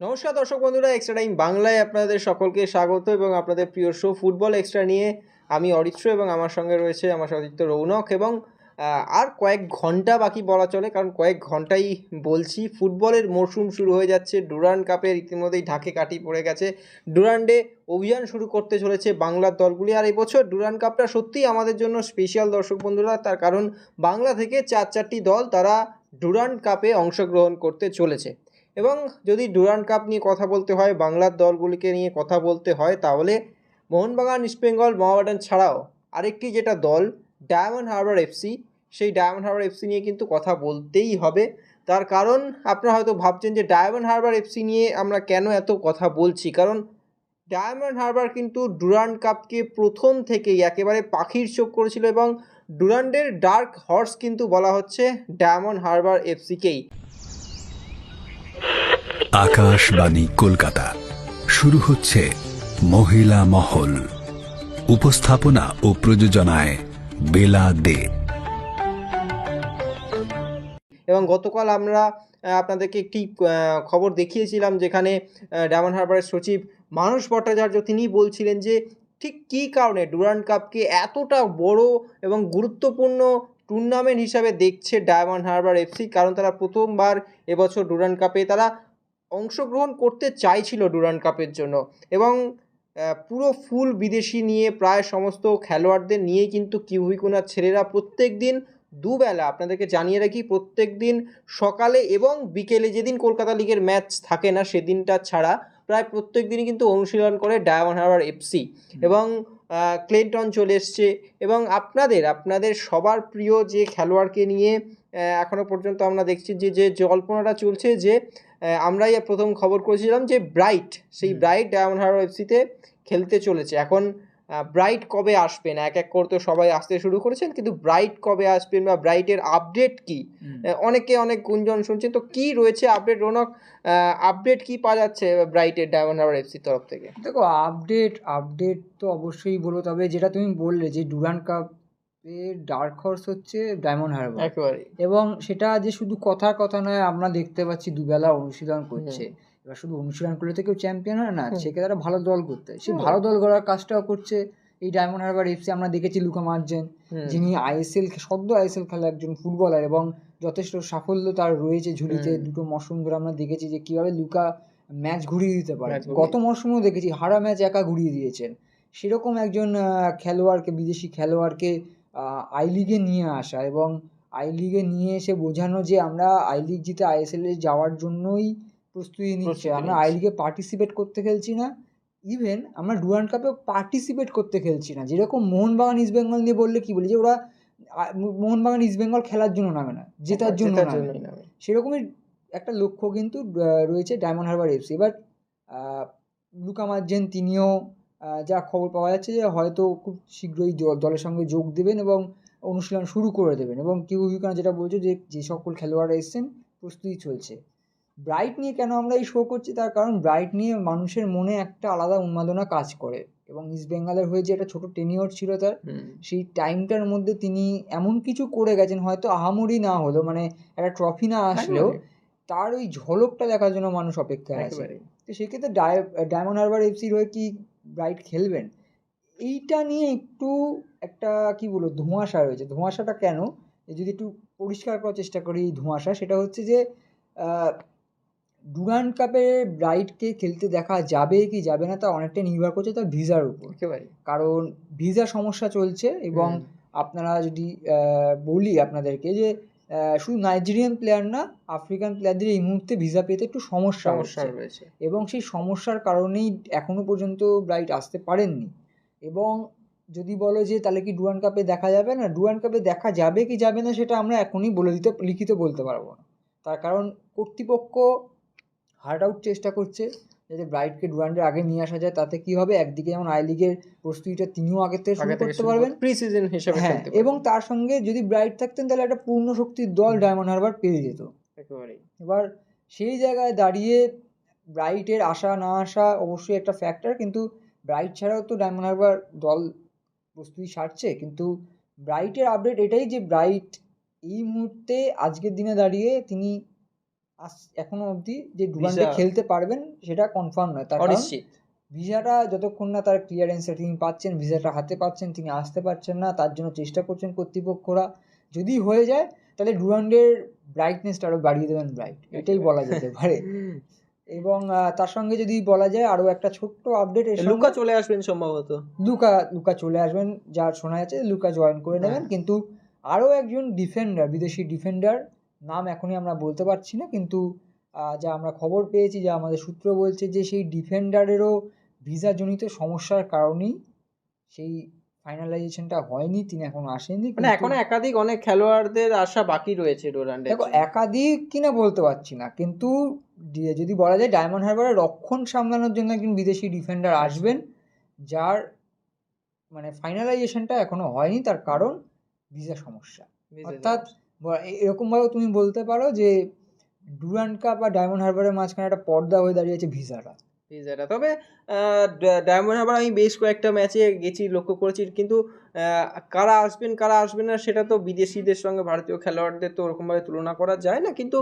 নমস্কার দর্শক বন্ধুরা এক্সট্রা টাইম বাংলায় আপনাদের সকলকে স্বাগত এবং আপনাদের প্রিয় শো ফুটবল এক্সট্রা নিয়ে আমি অরিত্র এবং আমার সঙ্গে রয়েছে আমার সতীর্থ রৌনক এবং আর কয়েক ঘণ্টা বাকি বলা চলে, কারণ কয়েক ঘন্টাই বলছি। ফুটবলের মরশুম শুরু হয়ে যাচ্ছে, ডুরান্ড কাপের ইতিমধ্যেই ঢাকে কাটি পড়ে গেছে। ডুরান্ডে অভিযান শুরু করতে চলেছে বাংলার দলগুলি, আর এবছর ডুরান্ড কাপটা সত্যিই আমাদের জন্য স্পেশাল দর্শক বন্ধুরা, তার কারণ বাংলা থেকে চার চারটি দল তারা ডুরান্ড কাপে অংশগ্রহণ করতে চলেছে। এবং যদি ডুরান্ড কাপ নিয়ে কথা বলতে হয়, বাংলার দলগুলিকে নিয়ে কথা বলতে হয়, তাহলে মোহনবাগান ইস্টবেঙ্গল মহাবাডান ছাড়াও আরেকটি যেটা দল, Diamond Harbour F, C Diamond Harbour F C কিন্তু কথা বলতেই হবে। তার কারণ আপনারা হয়তো ভাবছেন যে ডায়মন্ড হারবার এফসি নিয়ে আমরা কেন এত কথা বলছি? কারণ ডায়মন্ড হারবার কিন্তু ডুরান্ড কাপকে প্রথম থেকেই একেবারে পাখির চোখ করেছিল এবং ডুরান্ডের ডার্ক হর্স কিন্তু বলা হচ্ছে ডায়মন্ড হারবার এফসিকেই। আকাশবাণী কলকাতা। শুরু হচ্ছে মহিলা মহল। উপস্থাপনা ও প্রযোজনায় বেলা দে। এবং গতকাল আমরা আপনাদেরকে একটি খবর দেখিয়েছিলাম যেখানে ডায়মন্ড হারবারের সচিব মানস ভট্টাচার্য তিনি বলছিলেন যে, ঠিক কী কারণে ডুরান্ড কাপকে এতটা বড় এবং গুরুত্বপূর্ণ টুর্নামেন্ট হিসাবে দেখছে ডায়মন্ড হারবার এফসি? কারণ তারা প্রথমবার এবছর ডুরান্ড কাপে তারা অংশগ্রহণ করতে চাইছিল ডুরান্ড কাপের জন্য এবং পুরো ফুল বিদেশি নিয়ে প্রায় সমস্ত খেলোয়াড়দের নিয়ে কিন্তু কিউভিকুনার ছেলেরা প্রত্যেক দিন দুবেলা আপনাদেরকে জানিয়ে রাখি প্রত্যেক দিন সকালে এবং বিকেলে যেদিন কলকাতা লিগের ম্যাচ থাকে না সেদিনটা ছাড়া প্রায় প্রত্যেক দিনই কিন্তু অনুশীলন করে ডায়মন্ড হারবার এফসি এবং ক্লেন্টন চলে এসছে এবং আপনাদের আপনাদের সবার প্রিয় যে খেলোয়াড়কে নিয়ে এখনও পর্যন্ত আমরা দেখছি যে যে জল্পনাটা চলছে যে আমরাই প্রথম খবর করেছিলাম যে ব্রাইট সেই ব্রাইট ডায়মন্ড হারবার এফসিতে খেলতে চলেছে। এখন ব্রাইট কবে আসবেন এক এক করতে সবাই আসতে শুরু করেছেন কিন্তু ব্রাইট কবে আসবেন বা ব্রাইটের আপডেট কি? অনেকে অনেক গুঞ্জন শুনছেন তো কি রয়েছে আপডেট? রৌনক আপডেট কি পাওয়া যাচ্ছে ব্রাইটের ডায়মন্ড হারবার এফসির তরফ থেকে? দেখো আপডেট আপডেট তো অবশ্যই বলো তবে যেটা তুমি বললে যে ডুরান কাপের ডার্ক হর্স হচ্ছে ডায়মন্ড হারবার একেবারে এবং সেটা যে শুধু কথার কথা নয় আমরা দেখতে পাচ্ছি দুবেলা অনুশীলন করছে। এবার শুধু অনুশীলন করলে তো কেউ চ্যাম্পিয়ন হয় না। সেক্ষেত্রে তারা ভালো দল করতে হয়। হুম। ভালো দল গড়ার কাজটাও করছে। এই ডায়মন্ড হারবার এফসি আমরা দেখেছি লুকা মার্জেন যিনি আইএসএল সদ্য আইএসএল খেলা একজন ফুটবলার এবং যথেষ্ট সাফল্য তার রয়েছে ঝুলিতে দুটো মরশুম ধরে আমরা দেখেছি যে কীভাবে লুকা ম্যাচ ঘুরিয়ে দিতে পারে। গত মরশুমেও দেখেছি হারা ম্যাচ একা ঘুরিয়ে দিয়েছেন। সেরকম একজন আহ, খেলোয়াড়কে বিদেশি খেলোয়াড়কে আই লিগে নিয়ে আসা এবং আই লিগে নিয়ে এসে বোঝানো যে আমরা আই লিগ জিতে আইএসএল এ যাওয়ার জন্যই প্রস্তুতি নিচ্ছি। আমরা। আই লিগে পার্টিসিপেট করতে খেলছি না। ইভেন আমরা ডুরান্ড কাপে পার্টিসিপেট করতে খেলছি না। যেরকম মোহনবাগান ইস্ট বেঙ্গল নিয়ে বললে কি বলি যে ওরা মোহনবাগান ইস্ট বেঙ্গল খেলার জন্য নামে না জেতার জন্য নামে। সেরকমই একটা লক্ষ্য কিন্তু রয়েছে ডায়মন্ড হারবার এফসি এবার লুকা মার্জেন তিনিও যা খবর পাওয়া যাচ্ছে যে হয়তো খুব শীঘ্রই দলের সঙ্গে যোগ দেবেন এবং অনুশীলন শুরু করে দেবেন। এবং কিউ ভিকানা যেটা বলছে যে যে সকল খেলোয়াড়রা এসছেন প্রস্তুতি চলছে। ব্রাইট নিয়ে কেন আমরা এই শো করছি? তার কারণ ব্রাইট নিয়ে মানুষের মনে একটা আলাদা উন্মাদনা কাজ করে। এবং ইস্ট বেঙ্গলের হয়ে যে একটা ছোট টেনিওর ছিল তার সেই টাইমটার মধ্যে তিনি এমন কিছু করে গেছেন হয়তো আহামরি না হলো মানে একটা ট্রফি না আসলেও তার ওই ঝলকটা দেখার জন্য মানুষ অপেক্ষায় আছে। তো সেক্ষেত্রে ডায়মন্ড হারবার এফসির হয়ে কি ব্রাইট খেলবেন। এইটা নিয়ে একটু একটা কি বলব ধোঁয়াশা রয়েছে। ধোঁয়াশাটা কেন? যদি একটু পরিষ্কার করার চেষ্টা করি এই ধোঁয়াশা সেটা হচ্ছে যে ডুরান্ড কাপে ব্রাইটকে খেলতে দেখা যাবে কি যাবে না তা অনেকটা নির্ভর করছে তার ভিসার উপর। কারণ ভিসা সমস্যা চলছে এবং আপনারা যদি আহ, বলি আপনাদেরকে যে শুধু নাইজেরিয়ান প্লেয়ার না আফ্রিকান প্লেয়ারদের এই মুহূর্তে ভিসা পেতে একটু সমস্যা রয়েছে। এবং সেই সমস্যার কারণেই এখনও পর্যন্ত ব্রাইট আসতে পারেননি। এবং যদি বলো যে তাহলে কি ডুয়ান কাপে দেখা যাবে না? ডুয়ান কাপে দেখা যাবে কি যাবে না সেটা আমরা এখনই বলে দিতে লিখিত বলতে পারব না। তার কারণ কর্তৃপক্ষ হার্ড আউট চেষ্টা করছে। যাতে ব্রাইটকে ডুয়ান্ডের আগে নিয়ে আসা যায় তাতে কি হবে? একদিকে যেমন আই লিগের প্রস্তুতিটা তিনিও আগে থেকে শুরু করতে পারবেন। প্রি সিজন হিসেবে হ্যাঁ এবং তার সঙ্গে যদি ব্রাইট থাকতেন তাহলে একটা পূর্ণ শক্তির দল ডায়মন্ড হারবার পেয়ে যেত। একেবারে এবার সেই জায়গায় দাঁড়িয়ে ব্রাইটের আসা না আসা অবশ্যই একটা ফ্যাক্টর কিন্তু ব্রাইট ছাড়াও তো ডায়মন্ড হারবার দল প্রস্তুতি সারছে কিন্তু ব্রাইটের আপডেট এটাই যে ব্রাইট এই মুহূর্তে আজকের দিনে দাঁড়িয়ে তিনি এখনও অবধি যে ডুরান্ডে খেলতে পারবেন সেটা কনফার্ম নয়। তার ভিসাটা যতক্ষণ না তার ক্লিয়ারেন্সটা তিনি পাচ্ছেন ভিসাটা হাতে পাচ্ছেন তিনি আসতে পারছেন না তার জন্য চেষ্টা করছেন কর্তৃপক্ষরা। যদি হয়ে যায় তাহলে ডুরান্ডের ব্রাইটনেসটা আরও বাড়িয়ে দেবেন ব্রাইট এটাই বলা যেতে পারে। এবং তার সঙ্গে যদি বলা যায় আরও একটা ছোট্ট আপডেট লুকা চলে আসবেন সম্ভবত। লুকা লুকা চলে আসবেন যার শোনা যাচ্ছে লুকা জয়েন করে নেবেন। হ্যাঁ। কিন্তু আরও একজন ডিফেন্ডার বিদেশি ডিফেন্ডার নাম এখনই আমরা বলতে পারছি না কিন্তু যা আমরা খবর পেয়েছি যা আমাদের সূত্র বলছে যে সেই ডিফেন্ডারেরও ভিসাজনিত সমস্যার কারণেই সেই ফাইনালাইজেশনটা হয়নি তিনি এখন আসেননি মানে এখনও একাধিক অনেক খেলোয়াড়দের আশা বাকি রয়েছে ডোরান্ডে দেখো একাধিক কিনা বলতে পারছি না কিন্তু যদি বলা যায় ডায়মন্ড হারবারের রক্ষণ সামলানোর জন্য একজন বিদেশি ডিফেন্ডার আসবেন যার মানে ফাইনালাইজেশনটা এখনও হয়নি তার কারণ ভিসা সমস্যা। অর্থাৎ ব- এ- এরকমভাবে তুমি বলতে পারো যে ডুরান্ড কাপ আর ডায়মন্ড হারবারের মাঝখানে একটা পর্দা হয়ে দাঁড়িয়েছে ভিসাটা। ভিসাটা। তবে ডায়মন্ড হারবার আমি বেশ কয়েকটা ম্যাচে গেছি, লক্ষ্য করেছি, কিন্তু কারা আসবেন কারা আসবেন না, সেটা তো বিদেশিদের সঙ্গে ভারতীয় খেলোয়াড়দের তো ওরকমভাবে তুলনা করা যায় না। কিন্তু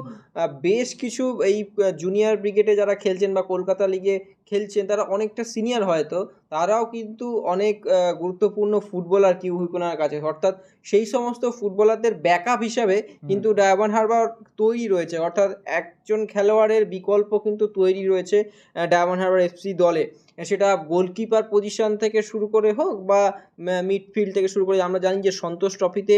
বেশ কিছু এই জুনিয়র ব্রিগেডে যারা খেলছেন বা কলকাতা লিগে খেলছেন তারা অনেকটা সিনিয়র হয়তো তারাও কিন্তু অনেক গুরুত্বপূর্ণ ফুটবলার কিউ হুইকোনার কাছে। অর্থাৎ সেই সমস্ত ফুটবলারদের ব্যাকআপ হিসাবে কিন্তু ডায়মন্ড হারবার তৈরি রয়েছে। অর্থাৎ একজন খেলোয়াড়ের বিকল্প কিন্তু তৈরি রয়েছে ডায়মন্ড হারবার এফসি দলে। সেটা গোলকিপার পজিশন থেকে শুরু করে হোক বা মিডফিল্ড থেকে শুরু করে আমরা জানি যে সন্তোষ ট্রফিতে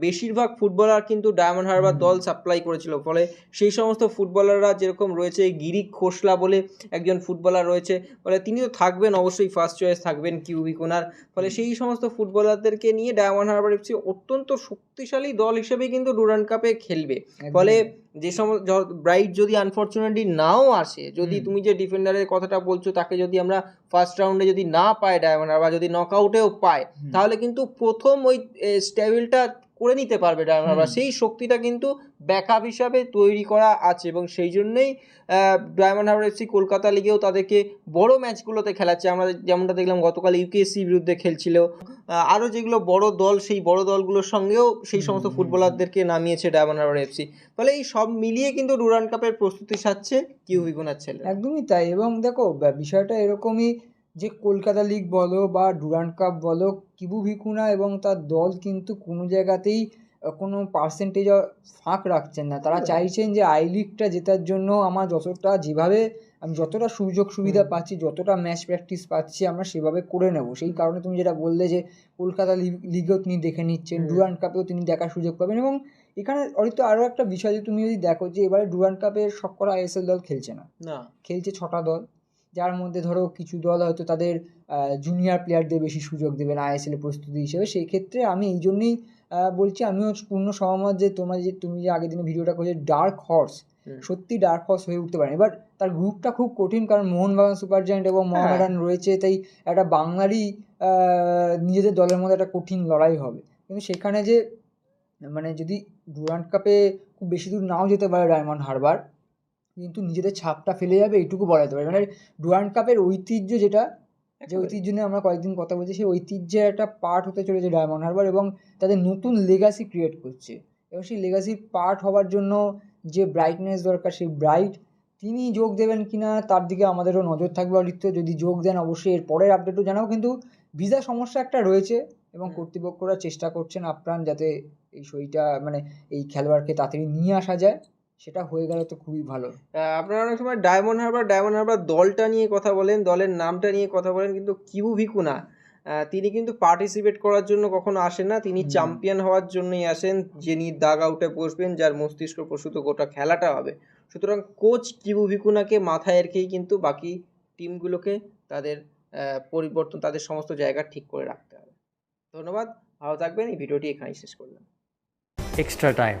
বেশিরভাগ ফুটবলার কিন্তু ডায়মন্ড হারবার দল সাপ্লাই করেছিল। ফলে সেই সমস্ত ফুটবলাররা যেরকম রয়েছে গিরিক খোসলা বলে একজন ফুটবলার রয়েছে ফলে তিনি তো থাকবেন অবশ্যই ফার্স্ট চয়েস থাকবেন কিউবি কিউবিকোনার ফলে সেই সমস্ত ফুটবলারদেরকে নিয়ে ডায়মন্ড হারবার এফসি অত্যন্ত শক্তিশালী দল হিসেবে কিন্তু ডুরান্ড কাপে খেলবে। ফলে যে সময় ব্রাইট যদি আনফর্চুনেটলি নাও আসে যদি তুমি যে ডিফেন্ডারের কথাটা বলছো তাকে যদি আমরা ফার্স্ট রাউন্ডে যদি না পাই ডায়মন্ড বা যদি নকআউটেও পায় হুম। তাহলে কিন্তু প্রথম ওই স্টেবিলটা করে নিতে পারবে ডায়মন্ড সেই শক্তিটা কিন্তু ব্যাকআপ হিসাবে তৈরি করা আছে এবং সেই জন্যই ডায়মন্ড হারবার এফসি কলকাতা লিগেও তাদেরকে বড় ম্যাচগুলোতে খেলাচ্ছে। আমরা যেমনটা দেখলাম গতকাল ইউকেএসসি বিরুদ্ধে খেলছিল। আরও যেগুলো বড় দল সেই বড় দলগুলোর সঙ্গেও সেই সমস্ত ফুটবলারদেরকে নামিয়েছে ডায়মন্ড হারবার এফসি ফলে এই সব মিলিয়ে কিন্তু ডুরান্ড কাপের প্রস্তুতি সাচ্ছে কিউ বিগুনার ছেলে। একদমই তাই এবং দেখো বিষয়টা এরকমই যে কলকাতা লিগ বলো বা ডুরান্ড কাপ বলো কিবু ভিকুনা এবং তার দল কিন্তু কোনো জায়গাতেই কোনো পার্সেন্টেজ ফাঁক রাখছেন না। তারা চাইছেন যে আই লিগটা জেতার জন্য আমার যতটা যেভাবে আমি যতটা সুযোগ সুবিধা পাচ্ছি যতটা ম্যাচ প্র্যাকটিস পাচ্ছি আমরা সেভাবে করে নেব। সেই কারণে তুমি যেটা বললে যে কলকাতা লিগ- লিগেও তিনি দেখে নিচ্ছেন। ডুরান্ড কাপেও তিনি দেখার সুযোগ পাবেন এবং এখানে অরিত্য আরও একটা বিষয় যে তুমি যদি দেখো যে এবারে ডুরান্ড কাপের সবকটা আইএসএল দল খেলছে না। না। খেলছে ছটা দল। যার মধ্যে ধরো কিছু দল হয়তো তাদের জুনিয়র প্লেয়ারদের বেশি সুযোগ দেবেন আইএসএল প্রস্তুতি হিসেবে সেই ক্ষেত্রে আমি এই জন্যই বলছি আমিও পূর্ণ সহমত যে তোমার যে তুমি যে আগের দিনে ভিডিওটা করেছ ডার্ক হর্স। সত্যি ডার্ক হর্স হয়ে উঠতে পারে এবার তার গ্রুপটা খুব কঠিন কারণ মোহনবাগান সুপার জায়েন্ট এবং মোহামেডান রয়েছে তাই একটা বাঙালি আহ, নিজেদের দলের মধ্যে একটা কঠিন লড়াই হবে। কিন্তু সেখানে যে মানে যদি ডুরান্ড কাপে খুব বেশি দূর নাও যেতে পারে ডায়মন্ড হারবার কিন্তু নিজেদের ছাপটা ফেলে যাবে এইটুকু বলা যেতে পারে। মানে ডুরান্ড কাপের ঐতিহ্য যেটা যে ঐতিহ্য নিয়ে আমরা কয়েকদিন কথা বলছি সেই ঐতিহ্যের একটা পার্ট হতে চলেছে ডায়মন্ড হারবার এবং তাদের নতুন লেগাসি ক্রিয়েট করছে। এবং সেই লেগাসির পার্ট হওয়ার জন্য যে ব্রাইটনেস দরকার সেই ব্রাইট তিনি যোগ দেবেন কি না তার দিকে আমাদেরও নজর থাকবে অরিত্য যদি যোগ দেন অবশ্যই এর পরের আপডেটও জানাব। কিন্তু ভিসা সমস্যা একটা রয়েছে এবং কর্তৃপক্ষরা চেষ্টা করছেন আপ্রাণ যাতে এই সইটা মানে এই খেলোয়াড়কে তাড়াতাড়ি নিয়ে আসা যায়। সেটা হয়ে গেলে তো খুবই ভালো। আপনারা অনেক সময় ডায়মন্ড হারবার ডায়মন্ড হারবার দলটা নিয়ে কথা বলেন দলের নামটা নিয়ে কথা বলেন কিন্তু কিউ ভিকুনা আহ, তিনি কিন্তু পার্টিসিপেট করার জন্য কখনো আসেন না তিনি চ্যাম্পিয়ন হওয়ার জন্যই আসেন যিনি দাগ আউটে বসবেন যার মস্তিষ্ক প্রসূত গোটা খেলাটা হবে। সুতরাং কোচ কিবু ভিকুনাকে মাথায় রেখেই কিন্তু বাকি টিমগুলোকে তাদের পরিবর্তন তাদের সমস্ত জায়গা ঠিক করে রাখতে হবে। ধন্যবাদ ভালো থাকবেন এই ভিডিওটি এখানেই শেষ করলাম। Extra time.